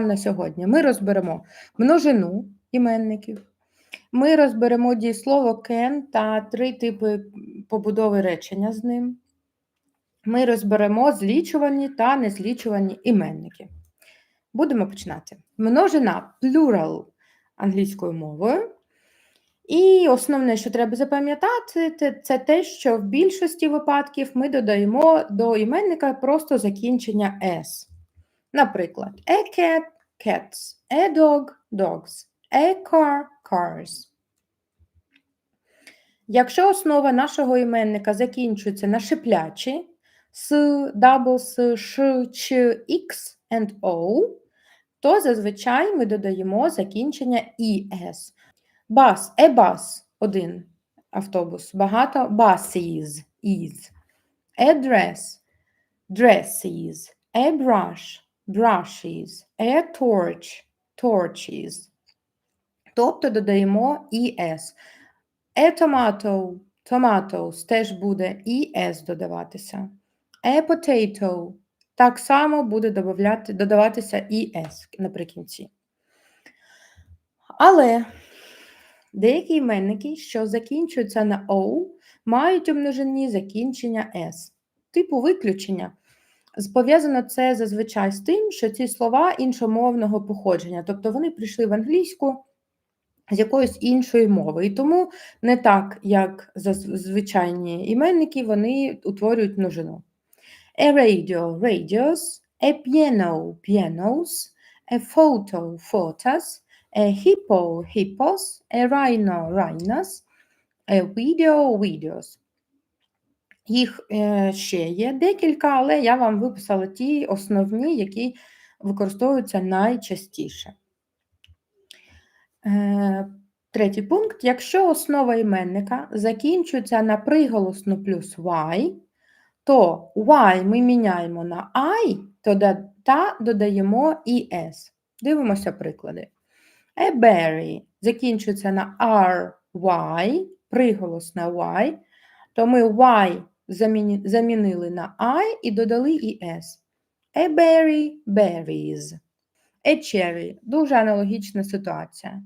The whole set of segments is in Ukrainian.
на сьогодні. Ми розберемо множину іменників, ми розберемо дієслово can та три типи побудови речення з ним. Ми розберемо злічувані та незлічувані іменники. Будемо починати. Множина plural англійською мовою. І основне, що треба запам'ятати, це те, що в більшості випадків ми додаємо до іменника просто закінчення S. Наприклад, a cat – cats, a dog – dogs, a car – cars. Якщо основа нашого іменника закінчується на шиплячі с, double с, ш, ч, x and o, то зазвичай ми додаємо закінчення es. Bus, a bus – один автобус, багато buses – is. A dress – dresses, a brush – brushes, a torch – torches. Тобто додаємо es. A tomato – tomatoes теж буде es додаватися. A potato так само буде додавати, додаватися es наприкінці. Але деякі іменники, що закінчуються на O, мають у множині закінчення S. Типу виключення. Пов'язано це зазвичай з тим, що ці слова іншомовного походження, тобто вони прийшли в англійську з якоїсь іншої мови. І тому не так, як звичайні іменники, вони утворюють множину. A radio, radios, a piano, pianos, a photo, photos, a hippo, hippos, a rhino, rhinos, a video, videos. Їх е, ще є декілька, але я вам виписала ті основні, які використовуються найчастіше. Е, третій пункт. Якщо основа іменника закінчується на приголосну плюс y, то y ми міняємо на I та додаємо es. Дивимося приклади. A berry закінчується на ry, приголос на y, то ми y замінили на I і додали es. A berry – berries. A cherry – дуже аналогічна ситуація.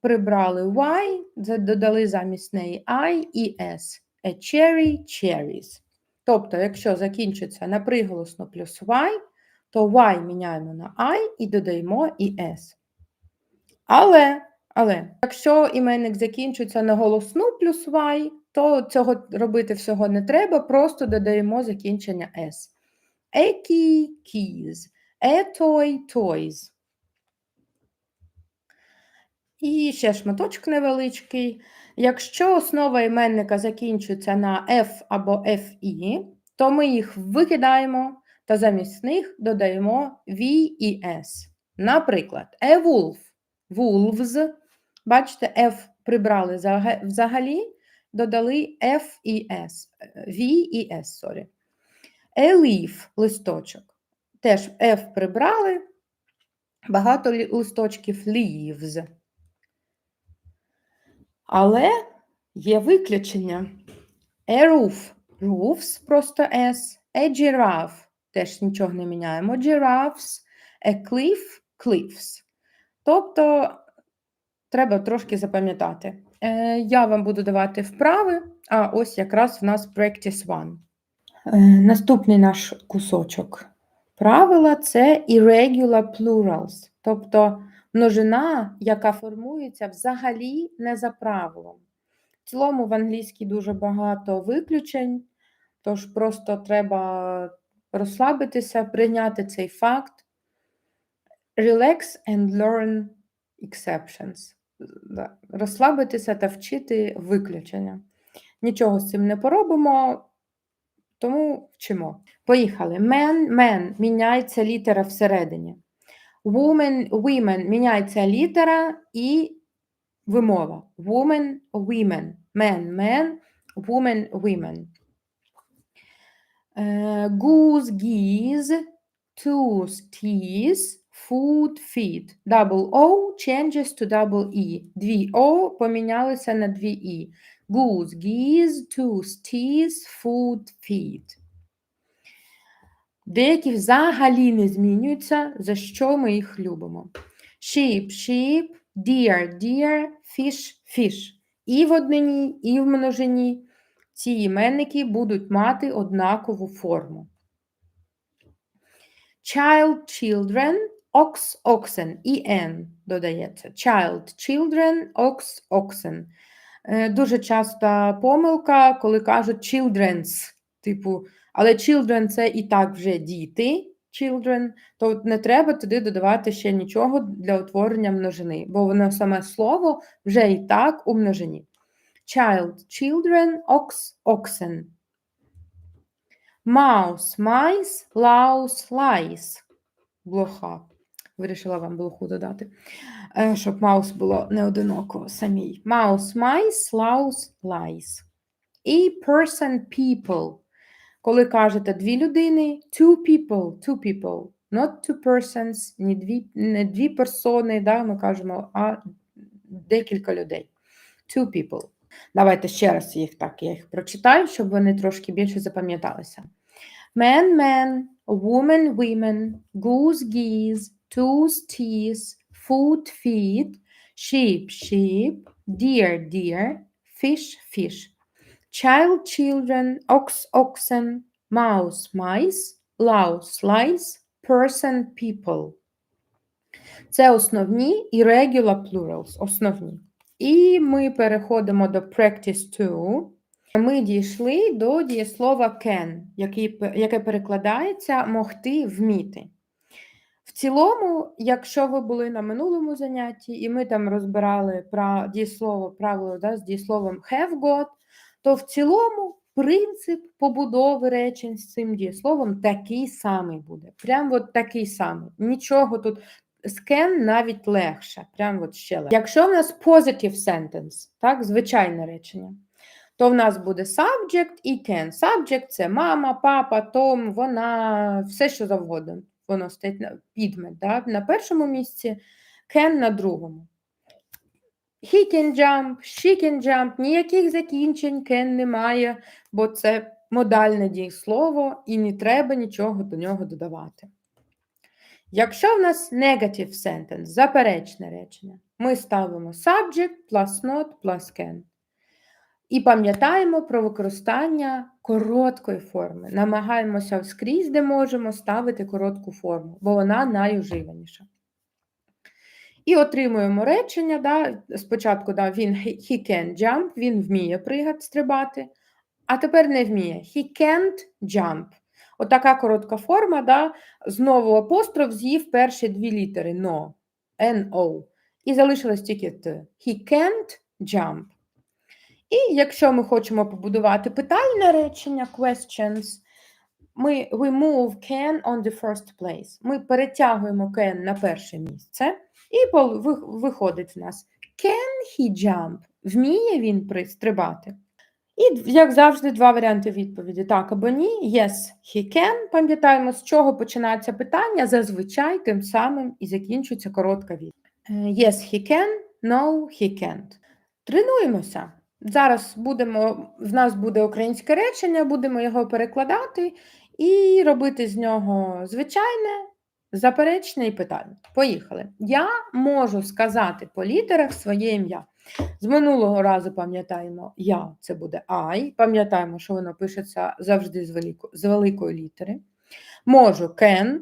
Прибрали y, додали замість неї I і S. A cherry – cherries. Тобто, якщо закінчиться на приголосно плюс y, то y міняємо на I і додаємо і S. Але, але, якщо іменник закінчується на голосну плюс y, то цього робити всього не треба, просто додаємо закінчення S. Keys, a toy – toys. І ще шматочок невеличкий. Якщо основа іменника закінчується на F або FI, то ми їх викидаємо та замість них додаємо V і S. Наприклад, a wolf wolves. Бачите, F прибрали взагалі, додали F і S, V і S, sorry. A листочок. Теж F прибрали, багато листочків leaves. Але є виключення. A roof roofs просто S, a giraffe теж нічого не міняємо. Giraffes, a cliff cliffs. Тобто треба трошки запам'ятати. Е, Я вам буду давати вправи, а ось якраз в нас practice one. Е, Наступний наш кусочок. Правила це irregular plurals, тобто множина, яка формується взагалі не за правилом. В цілому в англійській дуже багато виключень, тож просто треба розслабитися, прийняти цей факт. Relax and learn exceptions. Розслабитися та вчити виключення. Нічого з цим не поробимо, тому вчимо. Поїхали. Man, man міняється літера всередині. Woman, women міняється літера і вимова. Woman, women. Man, man, woman, women. Goose, geese, tooth, teeth, food, feed. Double O changes to double E. Дві O помінялися на дві І. Goose, geese, tooth, teeth, food, feed. Деякі взагалі не змінюються, за що ми їх любимо. Sheep, sheep, deer, deer, fish, fish. І в однині, і в множині ці іменники будуть мати однакову форму. Child, children, ox, oxen. І n додається. Child, children, ox, oxen. Е, Дуже часто помилка, коли кажуть children's, типу, але children це і так вже діти, children, то не треба туди додавати ще нічого для утворення множини, бо воно саме слово вже і так у множині. Child, children, ox, oxen. Mouse, mice, louse, lice. Блоха. Вирішила вам блоху додати, е, щоб маус було не одиноко самій. Mouse, mice, louse, lice. І person, people. Коли кажете дві людини, two people, two people, not two persons, не дві, не дві персони, да, ми кажемо, а декілька людей. Two people. Давайте ще раз їх так, я їх прочитаю, щоб вони трошки більше запам'яталися. Man, man, woman, women, goose, geese, toes, teeth, foot, feet, sheep, sheep, deer, deer, fish, fish. Child, children, ox, oxen, mouse, mice, louse, lice, person, people. Це основні і regular plurals, основні. І ми переходимо до practice 2. Ми дійшли до дієслова can, яке перекладається могти вміти. В цілому, якщо ви були на минулому занятті, і ми там розбирали про дієслово правило да, з дієсловом have got, то в цілому принцип побудови речень з цим дієсловом такий самий буде. Прям от такий самий. Нічого тут з can навіть легше. Прям от ще легше. Якщо в нас positive sentence, так, звичайне речення, то в нас буде subject і can. Subject це мама, папа, Том, вона, все що завгодно. Воно стоїть на підмет да? на першому місці, can на другому. He can jump, she can jump, ніяких закінчень can немає, бо це модальне дієслово і не треба нічого до нього додавати. Якщо в нас negative sentence, заперечне речення, ми ставимо subject plus not plus can. І пам'ятаємо про використання короткої форми. Намагаємося скрізь, де можемо, ставити коротку форму, бо вона найуживаніша. І отримуємо речення. да, Спочатку да, він he can jump, він вміє пригати, стрибати, а тепер не вміє. He can't jump. Отака коротка форма, да, знову апостроф з'їв перші дві літери no, N-O. І залишилось тільки Т. He can't jump. І якщо ми хочемо побудувати питальне речення questions, ми we move can on the first place. Ми перетягуємо can на перше місце, і виходить в нас can he jump? Вміє він пристрибати? І, як завжди, два варіанти відповіді: так або ні. Yes, he can. Пам'ятаємо, з чого починається питання, зазвичай тим самим і закінчується коротка відповідь. Е, yes, he can, no, he can't. Тренуємося. Зараз будемо, в нас буде українське речення, будемо його перекладати і робити з нього звичайне, заперечне і питання. Поїхали. Я можу сказати по літерах своє ім'я. З минулого разу пам'ятаємо я, це буде I. Пам'ятаємо, що воно пишеться завжди з, велико, з великої літери. Можу can,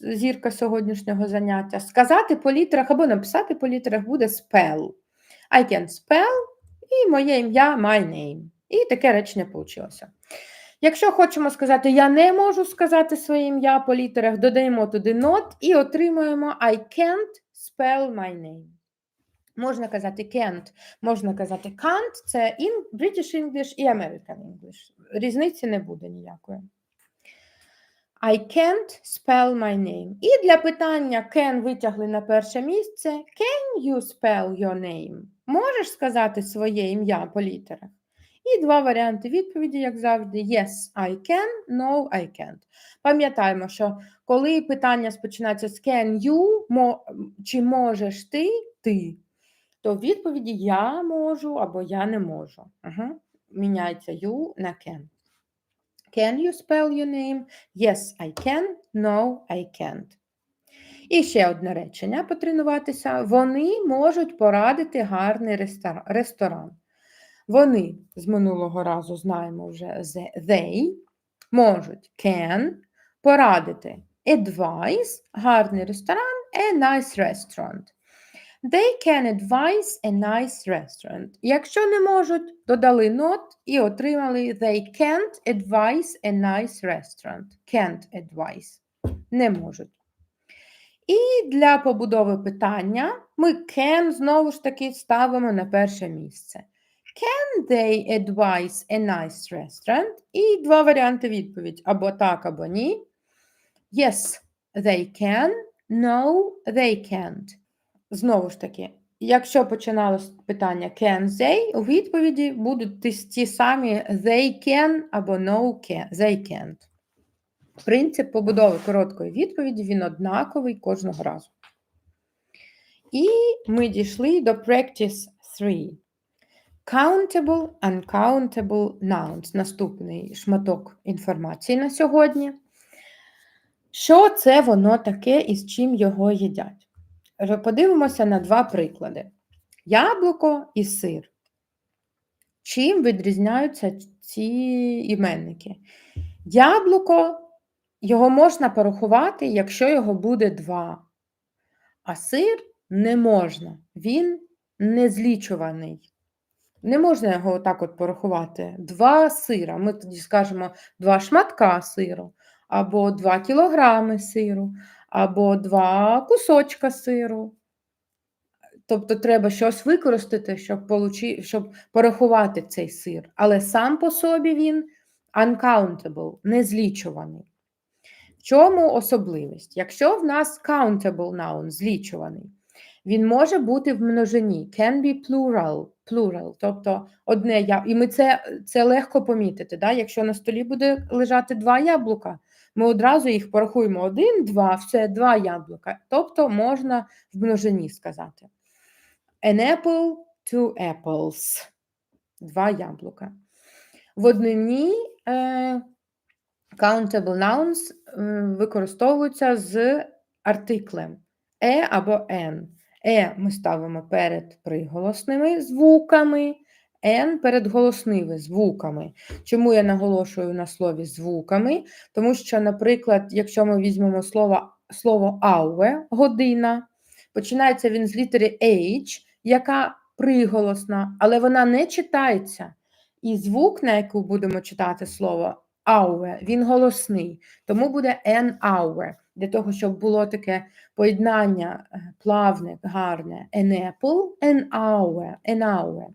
зірка сьогоднішнього заняття. Сказати по літерах або написати по літерах буде spell. I can spell і моє ім'я my name. І таке речення вийшло. Якщо хочемо сказати, я не можу сказати своє ім'я по літерах, додаємо туди not і отримуємо I can't spell my name. Можна казати can't, можна казати can't, це in British English і American English. Різниці не буде ніякої. I can't spell my name. І для питання can витягли на перше місце. Can you spell your name? Можеш сказати своє ім'я по літерах? І два варіанти відповіді, як завжди: Yes, I can, no, I can't. Пам'ятаємо, що коли питання спочинається з can you, чи можеш ти, ти, то відповіді я можу або я не можу. Угу. Міняється you на can. Can you spell your name? Yes, I can. No, I can't. І ще одне речення потренуватися. Вони можуть порадити гарний ресторан. Вони з минулого разу знаємо вже they, можуть can порадити advise гарний ресторан, a nice restaurant. They can advise a nice restaurant. Якщо не можуть, додали not і отримали they can't advise a nice restaurant. Can't advise. Не можуть. І для побудови питання ми can знову ж таки ставимо на перше місце. Can they advise a nice restaurant? І два варіанти відповідь: або так, або ні. Yes, they can. No, they can't. Знову ж таки, якщо починалось питання can they, у відповіді будуть ті, самі they can або no can, they can't. Принцип побудови короткої відповіді він однаковий кожного разу. І ми дійшли до practice 3. Countable, uncountable nouns. Наступний шматок інформації на сьогодні. Що це воно таке і з чим його їдять? Подивимося на два приклади: яблуко і сир. Чим відрізняються ці іменники? Яблуко його можна порахувати, якщо його буде два, а сир не можна, він не злічуваний. Не можна його отак от порахувати. Два сира. Ми тоді скажемо два шматка сиру, або два кілограми сиру, або два кусочка сиру. Тобто треба щось використати, щоб, получи, щоб порахувати цей сир. Але сам по собі він uncountable, незлічуваний. Чому особливість? Якщо в нас countable noun, злічуваний, він може бути в множині, can be plural, plural, тобто одне я. І ми це, це легко помітити. Да? Якщо на столі буде лежати два яблука, ми одразу їх порахуємо один, два, все, два яблука. Тобто можна в множині сказати. An apple, two apples. Два яблука. В однині е, countable nouns використовуються з артиклем е або n. Е ми ставимо перед приголосними звуками, N перед голосними звуками. Чому я наголошую на слові звуками? Тому що, наприклад, якщо ми візьмемо слово, слово hour, година, починається він з літери H, яка приголосна, але вона не читається. І звук, на яку будемо читати слово hour, він голосний, тому буде an hour. Для того, щоб було таке поєднання е, плавне, гарне, an apple, an hour, an.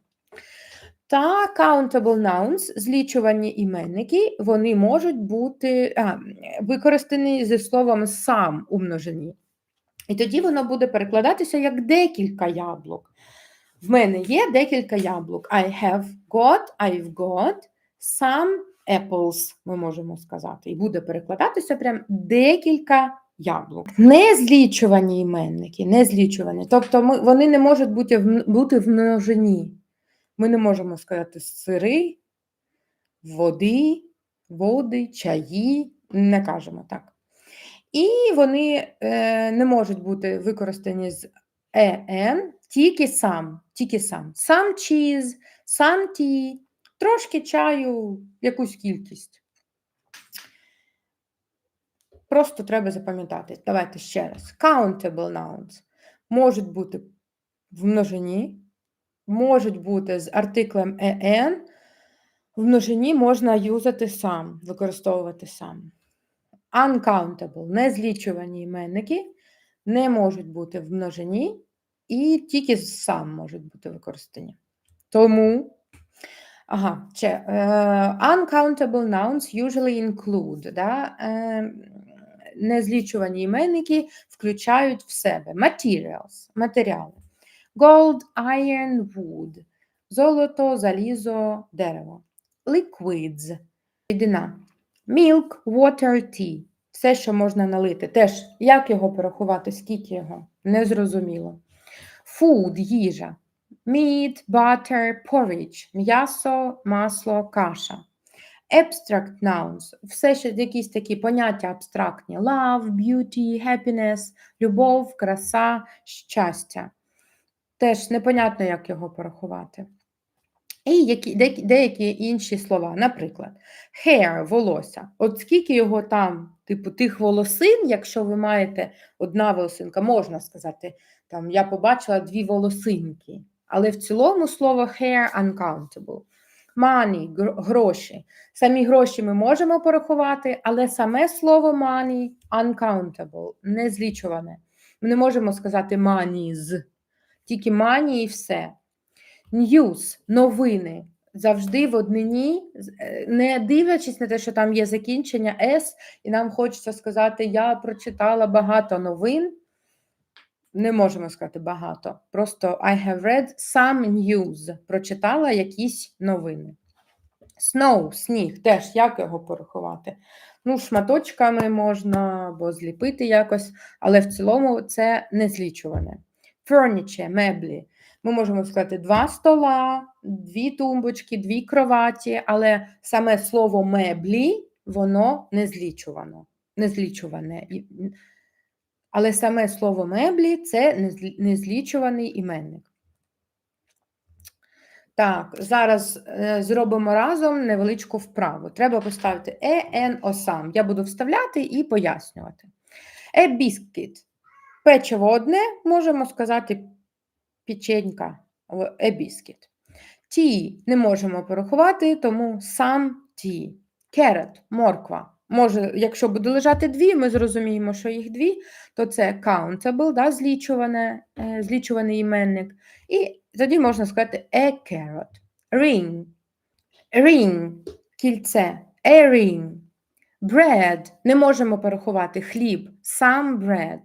Та countable nouns, злічувані іменники, вони можуть бути а, використані зі словом сам у множині. І тоді воно буде перекладатися як декілька яблук. В мене є декілька яблук. I have got, I've got some apples, ми можемо сказати. І буде перекладатися прям декілька яблук. Незлічувані іменники, незлічувані. Тобто ми, вони не можуть бути в, бути в. Ми не можемо сказати сири, води, води, чаї, не кажемо так. І вони е, не можуть бути використані з «en», тільки сам, тільки сам. Сам cheese, сам tea, трошки чаю, якусь кількість. Просто треба запам'ятати. Давайте ще раз. Countable nouns можуть бути в множині, можуть бути з артиклем «en», в множині можна юзати сам, використовувати сам. Uncountable, незлічувані іменники, не можуть бути в множині і тільки сам можуть бути використані. Тому, ага, ще, е, uncountable nouns usually include, да, е, незлічувані іменники включають в себе materials, матеріали. Gold, iron, wood, золото, залізо, дерево. Liquids, рідина. Milk, water, tea. Все, що можна налити. Теж, як його порахувати, скільки його? Незрозуміло. Food, їжа. Meat, butter, porridge. М'ясо, масло, каша. Abstract nouns – все ще якісь такі поняття абстрактні: love, beauty, happiness, любов, краса, щастя. Теж непонятно, як його порахувати. І які, деякі, інші слова, наприклад, hair – волосся. От скільки його там, типу, тих волосин, якщо ви маєте одна волосинка, можна сказати, там я побачила дві волосинки. Але в цілому слово hair uncountable. Money – гроші. Самі гроші ми можемо порахувати, але саме слово money uncountable, не злічуване. Ми не можемо сказати monies, тільки money і все. News – новини. Завжди в однині, не дивлячись на те, що там є закінчення S, і нам хочеться сказати, я прочитала багато новин. Не можемо сказати багато. Просто I have read some news. Прочитала якісь новини. Snow, сніг, теж як його порахувати? Ну, шматочками можна або зліпити якось, але в цілому це не злічуване. Furniture, меблі. Ми можемо сказати два стола, дві тумбочки, дві кроваті, але саме слово меблі, воно не злічувано. Не злічуване. Але саме слово меблі це незлічуваний іменник. Так, зараз е, зробимо разом невеличку вправу. Треба поставити е, ен, осам. Я буду вставляти і пояснювати. Е. Печиво одне, можемо сказати печенька, е біскіт. Ті не можемо порахувати, тому сам ті. Керет, морква. Може, якщо буде лежати дві, ми зрозуміємо, що їх дві, то це countable, да, злічуване, е, злічуваний іменник. І тоді можна сказати a carrot. Ring. Ring кільце. A ring. Bread. Не можемо порахувати хліб. Some bread.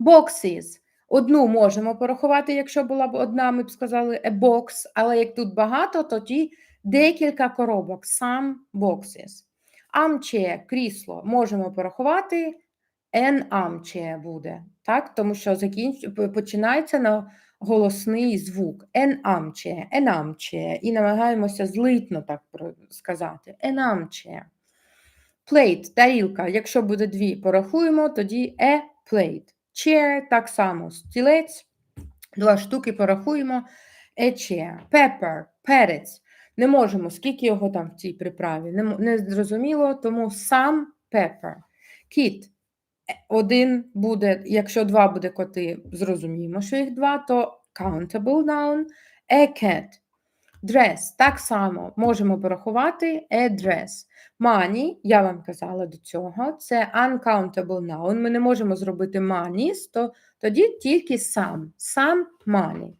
Boxes. Одну можемо порахувати, якщо була б одна, ми б сказали a box, але як тут багато, тоді декілька коробок. Some boxes. Armchair – крісло можемо порахувати, an armchair буде, так? тому що закінч... починається на голосний звук. An armchair, an armchair. І намагаємося злитно так сказати. An armchair. Plate – тарілка. Якщо буде дві, порахуємо, тоді a plate. Chair – так само стілець. Два штуки порахуємо. A chair. Pepper – перець. Не можемо, скільки його там в цій приправі. Не, не зрозуміло, тому сам pepper. Кіт. Один буде, якщо два буде коти, зрозуміємо, що їх два, то countable noun. A cat. Dress. Так само можемо порахувати a dress. Money, я вам казала до цього, це uncountable noun. Ми не можемо зробити money, то тоді тільки сам. Сам money.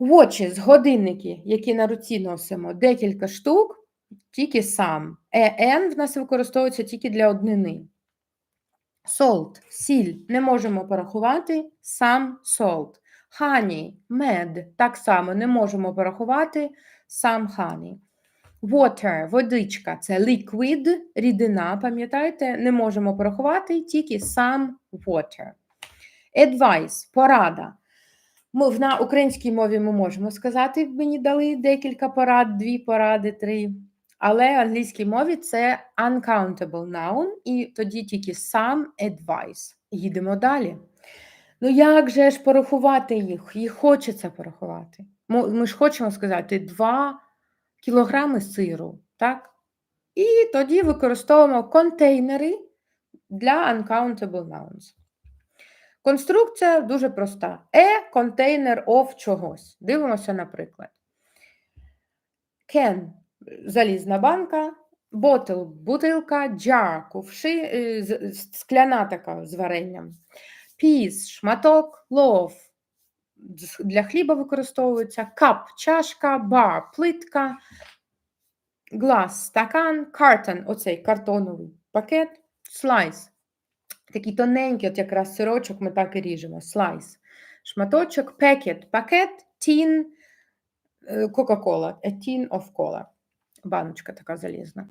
Watches, годинники, які на руці носимо, декілька штук, тільки сам. EN в нас використовується тільки для однини. Salt, сіль, не можемо порахувати, сам salt. Honey, мед, так само не можемо порахувати, сам honey. Water, водичка, це liquid, рідина, пам'ятаєте, не можемо порахувати, тільки сам water. Advice, порада. Ми на українській мові ми можемо сказати, мені дали декілька порад, дві поради, три. Але в англійській мові це uncountable noun, і тоді тільки сам advice. Їдемо далі. Ну, як же ж порахувати їх? Їх хочеться порахувати. Ми ж хочемо сказати 2 кілограми сиру, так? І тоді використовуємо контейнери для uncountable nouns. Конструкція дуже проста. E – контейнер of чогось. Дивимося, наприклад. Can – залізна банка, bottle – бутилка, jar – кувши, е, скляна така з варенням. Piece – шматок, loaf – для хліба використовується, cup – чашка, bar – плитка, glass – стакан, carton – оцей картоновий пакет, slice Такий тоненький, от якраз сирочок ми так і ріжемо. Слайс. Шматочок, пекет, пакет, тін, Кока-Кола, a tin of cola. Баночка така залізна.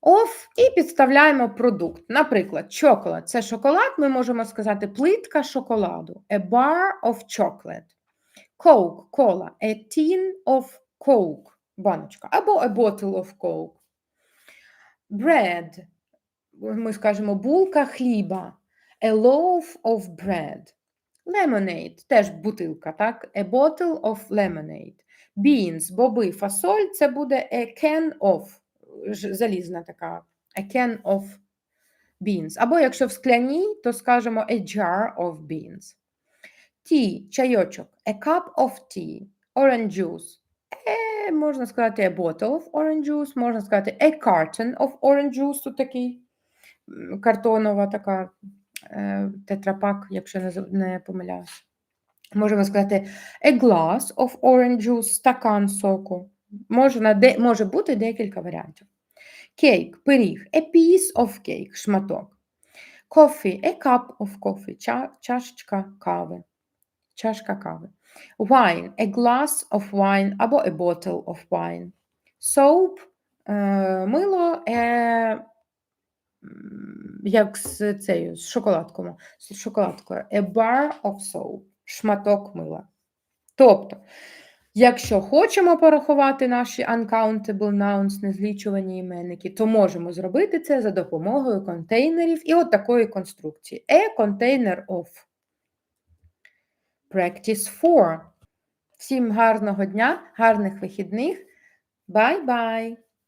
Оф, і підставляємо продукт. Наприклад, чоколад. Це шоколад, ми можемо сказати плитка шоколаду. A bar of chocolate. Coke, кола. A tin of coke. баночка, або a bottle of coke. Bread, ми скажемо булка хліба, a loaf of bread. Lemonade, теж бутилка, так? A bottle of lemonade. Beans, боби, фасоль, це буде a can of, залізна така, a can of beans. Або якщо в скляній, то скажемо a jar of beans. Tea, чайочок, a cup of tea, orange juice. Е, можна сказати a bottle of orange juice, можна сказати a carton of orange juice, тут такий картонова така е, тетрапак, якщо не, помиляюсь. Можемо сказати a glass of orange juice, стакан соку. Можна, де, може бути декілька варіантів. Кейк, пиріг, a piece of cake, шматок. Coffee, a cup of coffee, ча, чашечка кави. Чашка кави. Wine, a glass of wine або a bottle of wine. Soap, е, мило, е, м, як з цією, з шоколадкою, з шоколадкою. A bar of soap, шматок мила. Тобто, якщо хочемо порахувати наші uncountable nouns, незлічувані іменники, то можемо зробити це за допомогою контейнерів і от такої конструкції. A container of. Practice 4. Всім гарного дня, гарних вихідних. Bye-bye!